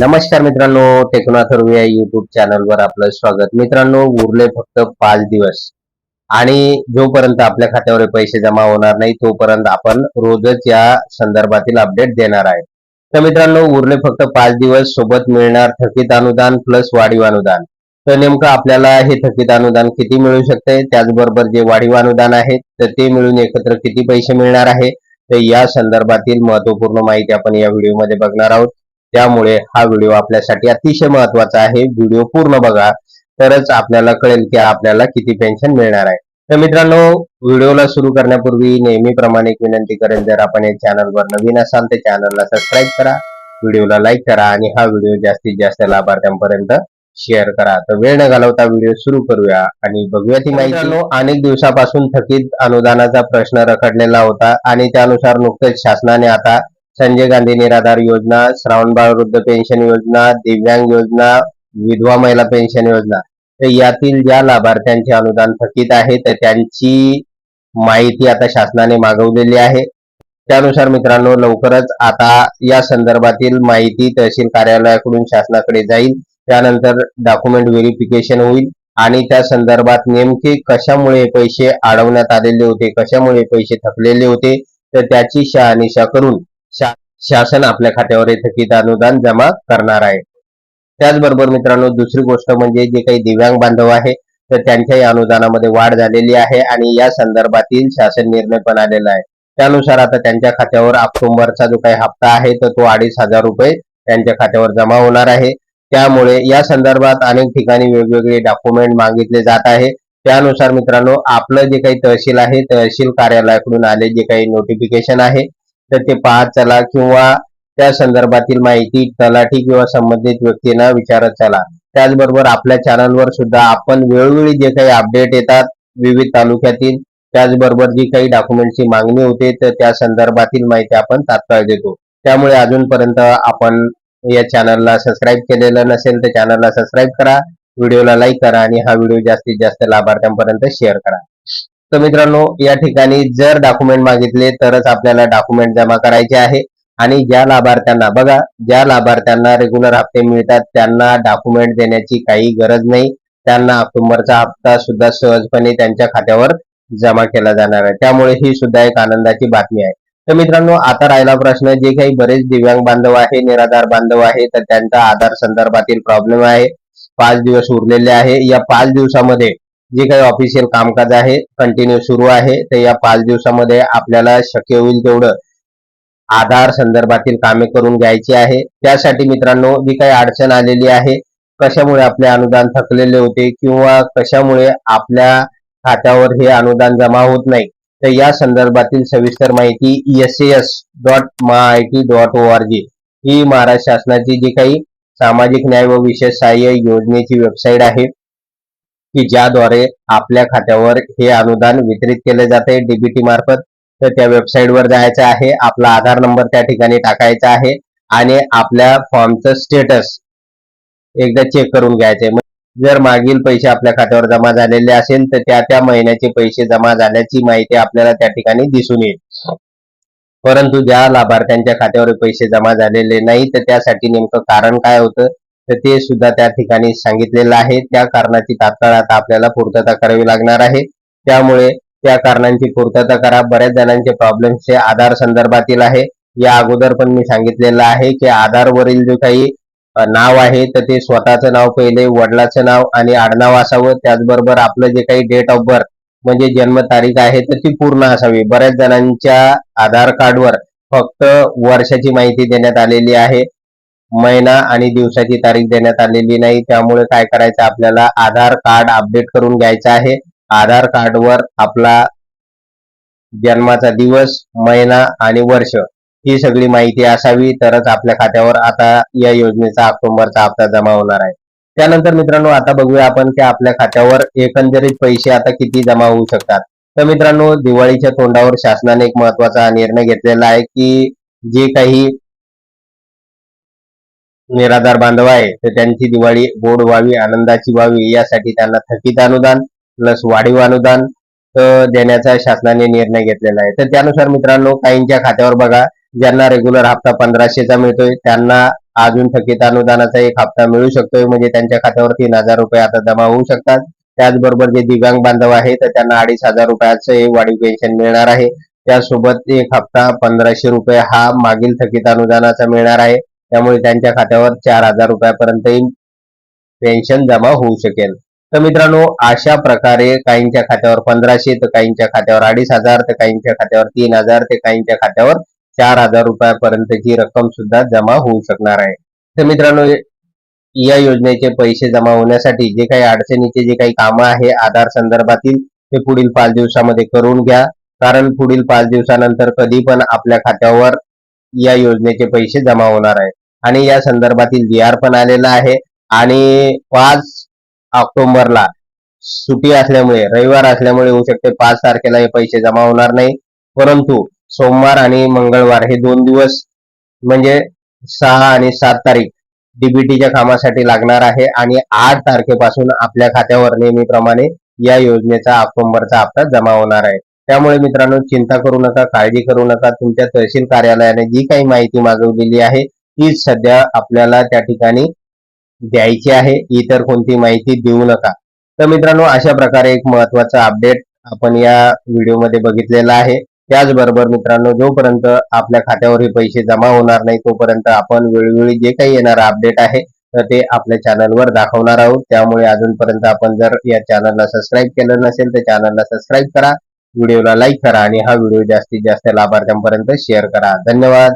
नमस्कार मित्रांनो टेक्नॉथर्व या युट्यूब चॅनलवर आपलं स्वागत. मित्रांनो उरले फक्त पाच दिवस आणि जोपर्यंत आपल्या खात्यावर पैसे जमा होणार नाही तोपर्यंत आपण रोजच या संदर्भातील अपडेट देणार आहे. तर मित्रांनो उरले फक्त पाच दिवस सोबत मिळणार थकीत अनुदान प्लस वाढीव अनुदान. तर नेमकं आपल्याला हे थकीत अनुदान किती मिळू शकते त्याचबरोबर जे वाढीव अनुदान आहे तर ते मिळून एकत्र किती पैसे मिळणार आहे? तर या संदर्भातील महत्त्वपूर्ण माहिती आपण या व्हिडिओमध्ये बघणार आहोत. त्यामुळे हा व्हिडिओ आपल्यासाठी अतिशय महत्त्वाचा आहे. व्हिडिओ पूर्ण बघा. तरच आपल्याला कळेल की आपल्याला किती पेन्शन मिळणार आहे. तर मित्रांनो व्हिडिओला सुरू करण्यापूर्वी नेहमीप्रमाणे एक विनंती करेल जर आपण या चॅनलवर नवीन असाल तर चॅनलला सबस्क्राईब करा. व्हिडिओला लाईक करा आणि हा व्हिडिओ जास्तीत जास्त लाभार्थ्यांपर्यंत शेअर करा. तर वेळ न घालवता व्हिडिओ सुरू करूया आणि बघूया ती माहिती. अनेक दिवसापासून थकीत अनुदानाचा प्रश्न रखडलेला होता आणि त्यानुसार नुकतेच शासनाने आता संजय गांधी निराधार योजना श्रावणबाळ वृद्ध पेन्शन योजना दिव्यांग योजना विधवा महिला पेन्शन योजना. तर यातील ज्या लाभार्थ्यांचे अनुदान थकीत आहे तर त्यांची माहिती आता शासनाने मागवलेली आहे. त्यानुसार मित्रांनो लवकरच आता या संदर्भातील माहिती तहसील कार्यालयाकडून शासनाकडे जाईल. त्यानंतर डॉक्युमेंट व्हेरिफिकेशन होईल आणि त्या संदर्भात नेमके कशामुळे पैसे अडवण्यात आलेले होते कशामुळे पैसे थकलेले होते तर त्याची शहानिशा करून शा- शासन आपल्या खात्यावर हे थकीत अनुदान जमा करणार आहे. त्याचबरोबर मित्रांनो दुसरी गोष्ट म्हणजे जे काही दिव्यांग बांधव आहे तर त्यांच्या या अनुदानामध्ये वाढ झालेली आहे आणि या संदर्भातील शासन निर्णय पण आलेला आहे. त्यानुसार आता त्यांच्या खात्यावर ऑक्टोबरचा जो काही हप्ता आहे तर तो अडीच हजार रुपये त्यांच्या खात्यावर जमा होणार आहे. त्यामुळे या संदर्भात अनेक ठिकाणी वेगवेगळे डॉक्युमेंट मागितले जात आहे. त्यानुसार मित्रांनो आपलं जे काही तहसील आहे तहसील कार्यालयाकडून आले जे काही नोटिफिकेशन आहे तर ते पाहत चला किंवा त्या संदर्भातील माहिती तलाठी किंवा संबंधित व्यक्तींना विचारत चला. त्याचबरोबर आपल्या चॅनलवर सुद्धा आपण वेळोवेळी जे काही अपडेट येतात विविध तालुक्यातील त्याचबरोबर जी काही डॉक्युमेंटची मागणी होते तर त्या संदर्भातील माहिती आपण तात्काळ देतो. त्यामुळे अजूनपर्यंत आपण या चॅनलला सबस्क्राईब केलेलं नसेल तर चॅनलला सबस्क्राईब करा. व्हिडिओला लाईक करा आणि हा व्हिडिओ जास्तीत जास्त लाभार्थ्यांपर्यंत शेअर करा. तर मित्रांनो या ठिकाणी जर डॉक्युमेंट मागितले तरच आपल्याला डॉक्युमेंट जमा करायचे आहे. आणि ज्या लाभार्थ्यांना बघा ज्या लाभार्थ्यांना रेग्युलर हप्ते मिळतात त्यांना डॉक्युमेंट देण्याची काही गरज नाही. त्यांना ऑक्टोबरचा हप्ता सुद्धा सहजपणे त्यांच्या खात्यावर जमा केला जाणार आहे. त्यामुळे ही सुद्धा एक आनंदाची बातमी आहे. तर मित्रांनो आता राहिला प्रश्न जे काही बरेच दिव्यांग बांधव आहे निराधार बांधव आहे तर त्यांचा आधार संदर्भातील प्रॉब्लेम आहे. पाच दिवस उरलेले आहे. या पाच दिवसामध्ये जे काही ऑफिशियल कामकाज आहे कंटिन्यू सुरू आहे तर या पाच दिवसामध्ये आपल्याला शक्य होईल तेवढं आधार संदर्भातील कामे करून घ्यायची आहे. त्यासाठी मित्रांनो जी काही अडचण आलेली आहे कशामुळे आपले अनुदान थकलेले होते किंवा कशामुळे आपल्या खात्यावर हे अनुदान जमा होत नाही तर या संदर्भातील सविस्तर माहिती S S dot T dot O R G ही महाराष्ट्र शासनाची जी काही सामाजिक न्याय व विशेष सहाय्य योजनेची वेबसाईट आहे. की ज्याद्वारे आपल्या खात्यावर हे अनुदान वितरित केले जाते डीबीटी मार्फत. तर त्या वेबसाईटवर जायचं आहे. आपला आधार नंबर त्या ठिकाणी टाकायचा आहे. आणि आपल्या फॉर्मचं स्टेटस एकदा चेक करून घ्यायचे म्हणजे जर मागील पैसे आपल्या खात्यावर जमा झालेले असेल तर त्या त्या महिन्याचे पैसे जमा झाल्याची माहिती आपल्याला त्या ठिकाणी दिसून येईल. परंतु ज्या लाभार्थ्यांच्या खात्यावर पैसे जमा झालेले नाही तर त्यासाठी नेमकं कारण काय होतं? तर ते सुद्धा त्या ठिकाणी सांगितलेलं आहे. त्या कारणाची तात्काळ आता आपल्याला पूर्तता करावी लागणार आहे. त्यामुळे त्या कारणांची पूर्तता करा. बऱ्याच जणांचे प्रॉब्लेम्स हे आधार संदर्भातील आहे. या अगोदर पण मी सांगितलेलं आहे की आधारवरील जो काही नाव आहे तर ते स्वतःचं नाव पहिले वडिलाचं नाव आणि आडनाव असावं. त्याचबरोबर आपलं जे काही डेट ऑफ बर्थ म्हणजे जन्मतारीख आहे तर ती पूर्ण असावी. बऱ्याच जणांच्या आधार कार्डवर फक्त वर्षाची माहिती देण्यात आलेली आहे. महिना आणि दिवसाची तारीख देण्यात आलेली नाही. त्यामुळे काय करायचं? आपल्याला आधार कार्ड अपडेट करून घ्यायचं आहे. आधार कार्डवर आपला जन्माचा दिवस महिना आणि वर्ष ही सगळी माहिती असावी. तरच आपल्या खात्यावर आता या योजनेचा ऑक्टोबरचा हप्ता जमा होणार आहे. त्यानंतर मित्रांनो आता बघूया आपण की आपल्या खात्यावर एकंदरीत पैसे आता किती जमा होऊ शकतात. तर मित्रांनो दिवाळीच्या तोंडावर शासनाने एक महत्त्वाचा निर्णय घेतलेला आहे की जे काही निराधार बांधव आहे. तर त्यांची दिवाळी गोड व्हावी आनंदाची व्हावी यासाठी त्यांना थकीत अनुदान प्लस वाढीव अनुदान देण्याचा शासनाने निर्णय घेतलेला आहे. तर त्यानुसार मित्रांनो काहींच्या खात्यावर बघा ज्यांना रेग्युलर हप्ता पंधराशेचा मिळतोय त्यांना अजून थकीत अनुदानाचा एक हप्ता मिळू शकतोय. म्हणजे त्यांच्या खात्यावर तीन हजार रुपये आता जमा होऊ शकतात. त्याचबरोबर जे दिव्यांग बांधव आहे तर त्यांना अडीच हजार रुपयाचं हे वाढीव पेन्शन मिळणार आहे. त्यासोबत एक हप्ता पंधराशे रुपये हा मागील थकीत अनुदानाचा मिळणार आहे. त्यामुळे त्यांच्या खात्यावर चार हजार रुपयापर्यंत पेन्शन जमा होऊ शकेल. तर मित्रांनो अशा प्रकारे काहींच्या खात्यावर पंधराशे तर काहींच्या खात्यावर अडीच हजार तर काहींच्या खात्यावर तीन हजार ते काहींच्या खात्यावर चार हजार रुपयापर्यंतची रक्कम सुद्धा जमा होऊ शकणार आहे. तर मित्रांनो या योजनेचे पैसे जमा होण्यासाठी जे काही अडचणीचे जे काही कामं आहे आधार संदर्भातील ते पुढील पाच दिवसामध्ये करून घ्या. कारण पुढील पाच दिवसानंतर कधी पण आपल्या खात्यावर या योजनेचे पैसे जमा होणार आहे. आणि या संदर्भातील जी आर पण आलेला आहे. आणि पाच ऑक्टोबरला सुटी असल्यामुळे रविवार असल्यामुळे होऊ शकते पाच तारखेला हे पैसे जमा होणार नाही. परंतु सोमवार आणि मंगळवार हे दोन दिवस म्हणजे सहा आणि सात तारीख डीबीटीच्या कामासाठी लागणार आहे. आणि आठ तारखेपासून आपल्या खात्यावर नेहमीप्रमाणे या योजनेचा ऑक्टोबरचा हप्ता जमा होणार आहे. त्यामुळे मित्रांनो चिंता करू नका काळजी करू नका. तुमच्या तहसील कार्यालयाने जी काही माहिती मागवलेली आहे तीच सध्या आपल्याला त्या ठिकाणी द्यायची आहे. इतर कोणती माहिती देऊ नका. तर मित्रांनो अशा प्रकारे एक महत्त्वाचा अपडेट आपण या व्हिडिओमध्ये बघितलेला आहे. त्याचबरोबर मित्रांनो जोपर्यंत आपल्या खात्यावर हे पैसे जमा होणार नाही तोपर्यंत आपण वेळोवेळी जे काही येणारं अपडेट आहे तर ते आपल्या चॅनलवर दाखवणार आहोत. त्यामुळे अजूनपर्यंत आपण जर या चॅनलला सबस्क्राईब केलं नसेल तर चॅनलला सबस्क्राईब करा. व्हिडिओला लाईक करा आणि हा व्हिडिओ जास्तीत जास्त लाभार्थ्यांपर्यंत शेअर करा. धन्यवाद.